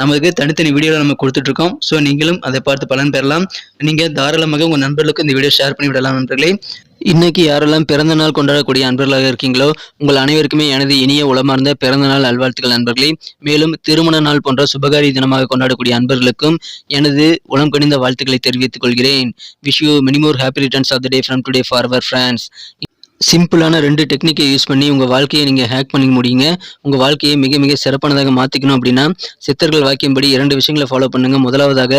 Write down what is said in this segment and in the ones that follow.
நமக்கு தனித்தனி வீடியோவில் நம்ம கொடுத்துட்ருக்கோம். ஸோ நீங்களும் அதை பார்த்து பலன் பெறலாம். நீங்கள் தாராளமாக உங்கள் நண்பர்களுக்கு இந்த வீடியோ ஷேர் பண்ணி விடலாம் நண்பர்களே. இன்னைக்கு யாரெல்லாம் பிறந்த நாள் கொண்டாடக்கூடிய அன்பர்களாக இருக்கீங்களோ உங்கள் அனைவருக்குமே எனது இனிய உளமார்ந்த பிறந்த நாள் நல்வாழ்த்துக்கள் நண்பர்களே. மேலும் திருமண நாள் போன்ற சுபகாரி தினமாக கொண்டாடக்கூடிய அன்பர்களுக்கும் எனது உளம் கணிந்த வாழ்த்துக்களை தெரிவித்துக் கொள்கிறேன். Wish you many more happy returns of the day from today for our friends சிம்பிளான ரெண்டு டெக்னிக்கை யூஸ் பண்ணி உங்கள் வாழ்க்கையை நீங்கள் ஹேக் பண்ணிக்க முடியுங்க. உங்கள் வாழ்க்கையை மிக மிக சிறப்பானதாக மாற்றிக்கணும் அப்படின்னா சித்தர்கள் வாக்கியம்படி இரண்டு விஷயங்களை ஃபாலோ பண்ணுங்க. முதலாவதாக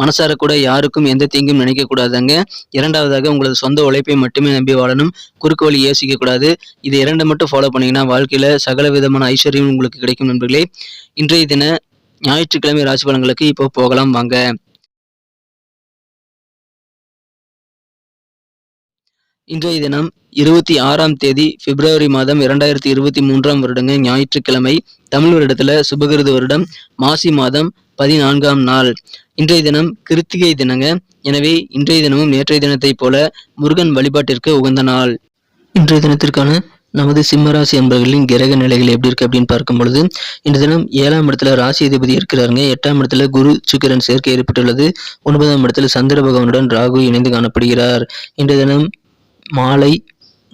மனசார கூட யாருக்கும் எந்த தீங்கும் நினைக்கக்கூடாதாங்க இரண்டாவதாக உங்களது சொந்த உழைப்பை மட்டுமே நம்பி வாழணும். குறுக்கு வழி யோசிக்க கூடாது. இது இரண்டை மட்டும் ஃபாலோ பண்ணீங்கன்னா வாழ்க்கையில் சகல விதமான ஐஸ்வர்யம் உங்களுக்கு கிடைக்கும் நண்பர்களே. இன்றைய தின ஞாயிற்றுக்கிழமை ராசி பலன்களுக்கு இப்போ போகலாம். வாங்க. இன்றைய தினம் இருபத்தி ஆறாம் தேதி பிப்ரவரி மாதம் இரண்டாயிரத்தி இருபத்தி மூன்றாம் வருடங்க ஞாயிற்றுக்கிழமை தமிழ் வருடத்துல சுபகிருது வருடம் மாசி மாதம் பதினான்காம் நாள். இன்றைய தினம் கிருத்திகை தினங்க. எனவே இன்றைய தினமும் நேற்றைய தினத்தைப் போல முருகன் வழிபாட்டிற்கு உகந்த நாள். இன்றைய தினத்திற்கான நமது சிம்மராசி அன்பர்களின் கிரக நிலைகள் எப்படி இருக்கு அப்படின்னு பார்க்கும் பொழுது இந்த தினம் ஏழாம் இடத்துல ராசி அதிபதி இருக்கிறாருங்க. எட்டாம் இடத்துல குரு சுக்கிரன் சேர்க்கை ஏற்பட்டுள்ளது. ஒன்பதாம் இடத்துல சந்திர பகவானுடன் ராகு இணைந்து காணப்படுகிறார். இன்றைய தினம் மாலை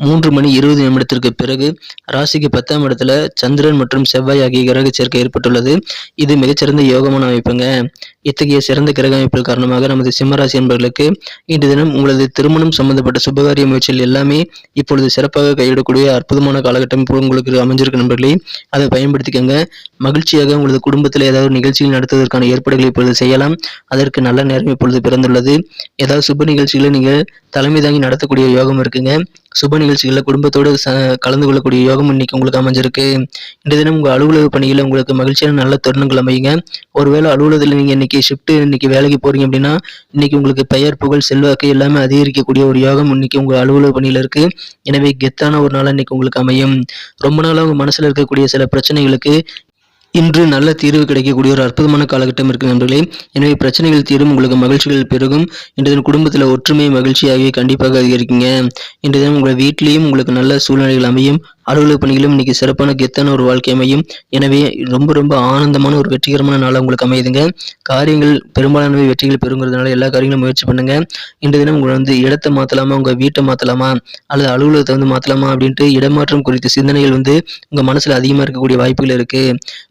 மூன்று மணி இருபது நிமிடத்திற்கு பிறகு ராசிக்கு பத்தாம் இடத்துல சந்திரன் மற்றும் செவ்வாய் ஆகிய கிரக சேர்க்கை ஏற்பட்டுள்ளது. இது மிகச்சிறந்த யோகமான அமைப்புங்க. இத்தகைய சிறந்த கிரக அமைப்பில் காரணமாக நமது சிம்மராசி என்பவர்களுக்கு இன்று தினம் உங்களது திருமணம் சம்பந்தப்பட்ட சுபகாரிய முயற்சிகள் எல்லாமே இப்பொழுது சிறப்பாக கையிடக்கூடிய அற்புதமான காலகட்டம் உங்களுக்கு அமைஞ்சிருக்க நண்பர்களே. அதை பயன்படுத்திக்கங்க. மகிழ்ச்சியாக உங்களது குடும்பத்தில் ஏதாவது நிகழ்ச்சிகள் நடத்துவதற்கான ஏற்பாடுகளை இப்பொழுது செய்யலாம். அதற்கு நல்ல நேரம் இப்பொழுது பிறந்துள்ளது. ஏதாவது சுப நிகழ்ச்சிகளை நீங்கள் தலைமை தாங்கி நடத்தக்கூடிய யோகம் இருக்குங்க. சுப நிகழ்ச்சிகளில் குடும்பத்தோடு ச கலந்து கொள்ளக்கூடிய யோகம் இன்னைக்கு உங்களுக்கு அமைஞ்சிருக்கு. இந்த தினம் உங்கள் அலுவலக பணியில் உங்களுக்கு மகிழ்ச்சியான நல்ல தருணங்கள் அமையுங்க. ஒருவேளை அலுவலகத்தில் நீங்கள் இன்னைக்கு ஷிஃப்ட்டு இன்னைக்கு வேலைக்கு போறீங்க அப்படின்னா இன்னைக்கு உங்களுக்கு பெயர் புகழ் செல்வாக்கு எல்லாமே அதிகரிக்கக்கூடிய ஒரு யோகம் இன்னைக்கு உங்கள் அலுவலக பணியில் இருக்கு. எனவே கெத்தான ஒரு நாள் இன்னைக்கு உங்களுக்கு அமையும். ரொம்ப நாளாக உங்கள் மனசில் இருக்கக்கூடிய சில பிரச்சனைகளுக்கு இன்று நல்ல தீர்வு கிடைக்கக்கூடிய ஒரு அற்புதமான காலகட்டம் இருக்கு நண்பர்களே. எனவே பிரச்சனைகள் தீரும் உங்களுக்கு மகிழ்ச்சிகள் பெருகும். இன்று தினம் குடும்பத்தில் ஒற்றுமை மகிழ்ச்சி ஆகிய கண்டிப்பாக அதிகரிக்குங்க. இன்று தினம் உங்கள் வீட்லேயும் உங்களுக்கு நல்ல சூழ்நிலைகள் அமையும். அலுவலக பணிகளும் இன்னைக்கு சிறப்பான கெத்தான ஒரு வாழ்க்கை அமையும். எனவே ரொம்ப ரொம்ப ஆனந்தமான ஒரு வெற்றிகரமான நாளாக உங்களுக்கு அமையுதுங்க. காரியங்கள் பெரும்பாலானவை வெற்றிகள் பெறுங்கிறதுனால எல்லா காரியங்களும் முயற்சி பண்ணுங்க. இன்று தினம் உங்களை வந்து இடத்தை மாற்றலாமா உங்கள் வீட்டை மாற்றலாமா அல்லது அலுவலகத்தை வந்து மாற்றலாமா அப்படின்ட்டு இடமாற்றம் குறித்த சிந்தனைகள் வந்து உங்கள் மனசில் அதிகமாக இருக்கக்கூடிய வாய்ப்புகள் இருக்கு.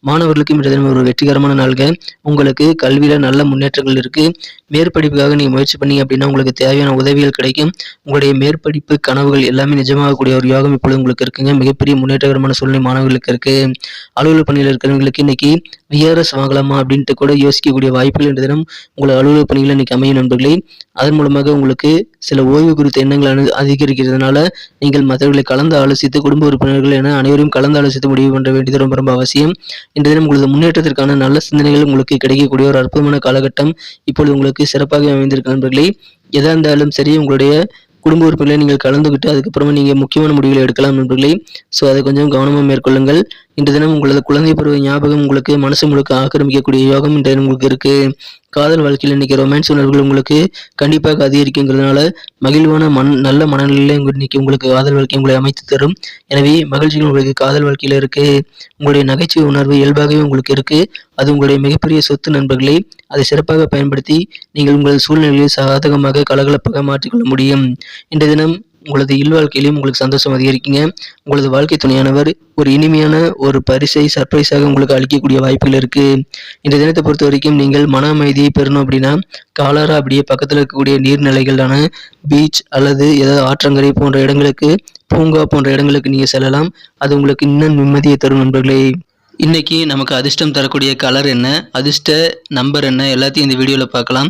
மாணவர்களுக்கும் இன்றைய தினம் ஒரு வெற்றிகரமான நாள்க உங்களுக்கு கல்வியில் நல்ல முன்னேற்றங்கள் இருக்கு. மேற்படிப்புக்காக நீங்கள் முயற்சி பண்ணீங்க அப்படின்னா உங்களுக்கு தேவையான உதவிகள் கிடைக்கும். உங்களுடைய மேற்படிப்பு கனவுகள் எல்லாமே நிஜமாகக்கூடிய ஒரு யோகம் இப்பொழுது உங்களுக்கு இருக்குங்க. மிகப்பெரிய முன்னேற்றகரமான சூழ்நிலை மாணவர்களுக்கு இருக்குது அலுவலக பணியில் இருக்கிறவங்களுக்கு இன்னைக்கு விஆர்எஸ் வாங்கலாமா அப்படின்ட்டு கூட யோசிக்கக்கூடிய வாய்ப்புகள் என்ற தினம் உங்களை அலுவலக பணிகள் இன்னைக்கு அமையும் நண்பர்களே. அதன் மூலமாக உங்களுக்கு சில ஓய்வு குறித்த எண்ணங்கள் அனு அதிகரிக்கிறதுனால நீங்கள் மற்றவர்களை கலந்து ஆலோசித்து குடும்ப உறுப்பினர்கள் என அனைவரும் கலந்து ஆலோசித்து முடிவு பண்ண வேண்டியது ரொம்ப ரொம்ப அவசியம். இந்த தினம் உங்களது முன்னேற்றத்திற்கான நல்ல சிந்தனைகள் உங்களுக்கு கிடைக்கக்கூடிய ஒரு அற்புதமான காலகட்டம் இப்பொழுது உங்களுக்கு சிறப்பாக அமைந்திருக்கு நண்பர்களே. எதா இருந்தாலும் சரி உங்களுடைய குடும்ப உறுப்பினர்களை நீங்கள் கலந்துக்கிட்டு அதுக்கப்புறமா நீங்கள் முக்கியமான முடிவுகளை எடுக்கலாம் நண்பர்களே. ஸோ அதை கொஞ்சம் கவனமாக மேற்கொள்ளுங்கள். இன்று தினம் உங்களது குழந்தை பருவ ஞாபகம் உங்களுக்கு மனசு முழுக்க ஆக்கிரமிக்கக்கூடிய யோகம் இன்றைய தினம் உங்களுக்கு இருக்கு. காதல் வாழ்க்கையில் இன்னைக்கு ரொமான்ஸ் உணர்வுகள் உங்களுக்கு கண்டிப்பாக அதிகரிக்குங்கிறதுனால மகிழ்வான மண் நல்ல மனநிலையில் இன்னைக்கு உங்களுக்கு காதல் வாழ்க்கை உங்களை அமைத்து தரும். எனவே மகிழ்ச்சிகள் உங்களுக்கு காதல் வாழ்க்கையில் இருக்கு. உங்களுடைய நகைச்சுவை உணர்வு இயல்பாகவே உங்களுக்கு இருக்கு. அது உங்களுடைய மிகப்பெரிய சொத்து நண்பர்களை அதை சிறப்பாக பயன்படுத்தி நீங்கள் உங்களது சூழ்நிலையை சாதகமாக கலகலப்பாக மாற்றிக்கொள்ள முடியும். இன்றைய தினம் உங்களது இல்வாழ்க்கையிலும் உங்களுக்கு சந்தோஷம் அதிகரிக்குங்க. உங்களது வாழ்க்கை துணையானவர் ஒரு இனிமையான ஒரு பரிசை சர்ப்ரைஸாக உங்களுக்கு அளிக்கக்கூடிய வாய்ப்புகள் இருக்குது இந்த தினத்தை பொறுத்த வரைக்கும் நீங்கள் மன அமைதியை பெறணும் அப்படின்னா காலாரா அப்படியே பக்கத்தில் இருக்கக்கூடிய நீர்நிலைகளான பீச் அல்லது ஏதாவது ஆற்றங்கரை போன்ற இடங்களுக்கு பூங்கா போன்ற இடங்களுக்கு நீங்கள் செல்லலாம். அது உங்களுக்கு இன்னும் நிம்மதியை தரும் நண்பர்களே. இன்றைக்கி நமக்கு அதிர்ஷ்டம் தரக்கூடிய கலர் என்ன? அதிர்ஷ்ட நம்பர் என்ன? எல்லாத்தையும் இந்த வீடியோவில் பார்க்கலாம்.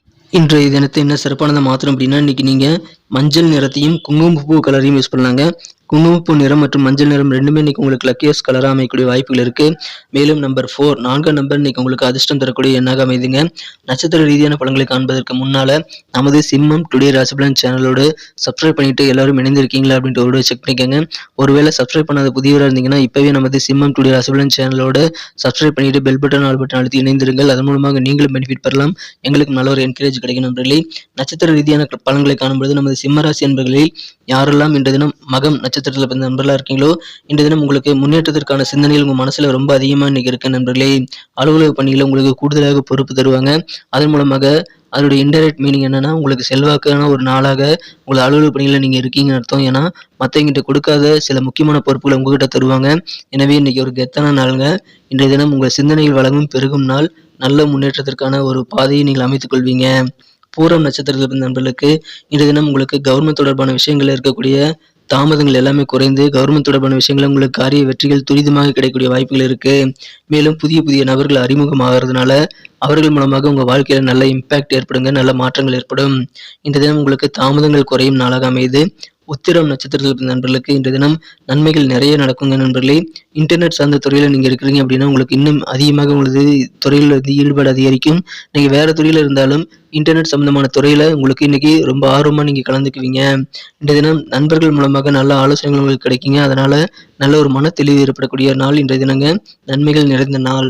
இன்றைய தினத்தை என்ன சிறப்பானது மாத்திரம் அப்படின்னா இன்னைக்கு நீங்கள் மஞ்சள் நிறத்தையும் குங்குமப்பூ கலரையும் யூஸ் பண்ணலாங்க. குங்குமப்பூ நிறம் மற்றும் மஞ்சள் நிறம் ரெண்டுமே இன்னைக்கு உங்களுக்கு லக்கியஸ் கலராக அமையக்கூடிய வாய்ப்புகள் இருக்கு. மேலும் நம்பர் ஃபோர் நான்காம் நம்பர் இன்னைக்கு உங்களுக்கு அதிர்ஷ்டம் தரக்கூடிய எண்ணாக அமைதுங்க. நட்சத்திர ரீதியான பழங்களை காண்பதற்கு முன்னால நமது சிம்மம் டுடே ராசிபலன் சேனலோடு சப்ஸ்கிரைப் பண்ணிட்டு எல்லாரும் இணைந்திருக்கீங்களா அப்படின்ட்டு ஒரு செக் பண்ணிக்கோங்க. ஒருவேளை சப்ஸ்கிரைப் பண்ணாத புதியவராக இருந்தீங்கன்னா இப்பவே நமது சிம்மம் டுடே ராசிபலன் சேனலோடு சப்ஸ்கிரைப் பண்ணிட்டு பெல் பட்டன் ஆல் பட்டன் அழுத்தி இணைந்திருங்கள். அதன் மூலமாக நீங்களும் பெனிஃபிட் பெறலாம். எங்களுக்கு நல்ல ஒரு என்கரேஜ் கிடைக்கும் நண்பர்களே. நட்சத்திர ரீதியான பலன்களை காணும்பொழுது நமது சிம்மராசி என்பர்களில் யாரெல்லாம் இன்றைய தினம் மகம் நட்சத்திரத்தில் பிறந்த நண்பர்களாக இருக்கீங்களோ? இன்றைய தினம் உங்களுக்கு முன்னேற்றத்திற்கான சிந்தனைகள் உங்கள் மனசில் ரொம்ப அதிகமாக இன்றைக்கி இருக்க நண்பர்களே. அலுவலக பணிகளை உங்களுக்கு கூடுதலாக பொறுப்பு தருவாங்க. அதன் மூலமாக அதோட இன்டெரக்ட் மீனிங் என்னன்னா உங்களுக்கு செல்வாக்கான ஒரு நாளாக உங்களை அலுவலக பணிகளில் நீங்கள் இருக்கீங்கன்னு அர்த்தம். ஏன்னா மற்றவங்கிட்ட கொடுக்காத சில முக்கியமான பொறுப்புகளை உங்ககிட்ட தருவாங்க. எனவே இன்னைக்கு ஒரு கெத்தான நாளுங்க. இன்றைய தினம் உங்கள் சிந்தனைகள் வழங்கும் பெருகும் நாள். நல்ல முன்னேற்றத்திற்கான ஒரு பாதையை நீங்கள் அமைத்துக் கொள்வீங்க. பூரம் நட்சத்திரத்தில் பிறந்த நண்பர்களுக்கு இன்றைய தினம் உங்களுக்கு கவர்மெண்ட் தொடர்பான விஷயங்களில் இருக்கக்கூடிய தாமதங்கள் எல்லாமே குறைந்து கவர்மெண்ட் தொடர்பான விஷயங்கள் உங்களுக்கு காரிய வெற்றிகள் துரிதமாக கிடைக்கக்கூடிய வாய்ப்புகள் இருக்கு. மேலும் புதிய புதிய நபர்கள் அறிமுகமாகிறதுனால அவர்கள் மூலமாக உங்க வாழ்க்கையில நல்ல இம்பாக்ட் ஏற்படுங்க நல்ல மாற்றங்கள் ஏற்படும். இந்த தினம் உங்களுக்கு தாமதங்கள் குறையும் நாளாக அமையுது. உத்திரம் நட்சத்திரத்தில் நண்பர்களுக்கு இன்றைய தினம் நன்மைகள் நிறைய நடக்குங்க நண்பர்களே. இன்டர்நெட் சார்ந்த துறையில் நீங்கள் இருக்கிறீங்க அப்படின்னா உங்களுக்கு இன்னும் அதிகமாக உங்களது துறையில் வந்து ஈடுபாடு அதிகரிக்கும். நீங்கள் வேறு துறையில் இருந்தாலும் இன்டர்நெட் சம்பந்தமான துறையில் உங்களுக்கு இன்னைக்கு ரொம்ப ஆர்வமாக நீங்கள் கலந்துக்குவீங்க. இன்றைய தினம் நண்பர்கள் மூலமாக நல்ல ஆலோசனைகள் உங்களுக்கு கிடைக்குங்க. அதனால் நல்ல ஒரு மன தெளிவு ஏற்படக்கூடிய நாள் இன்றைய தினங்க. நன்மைகள் நிறைந்த நாள்.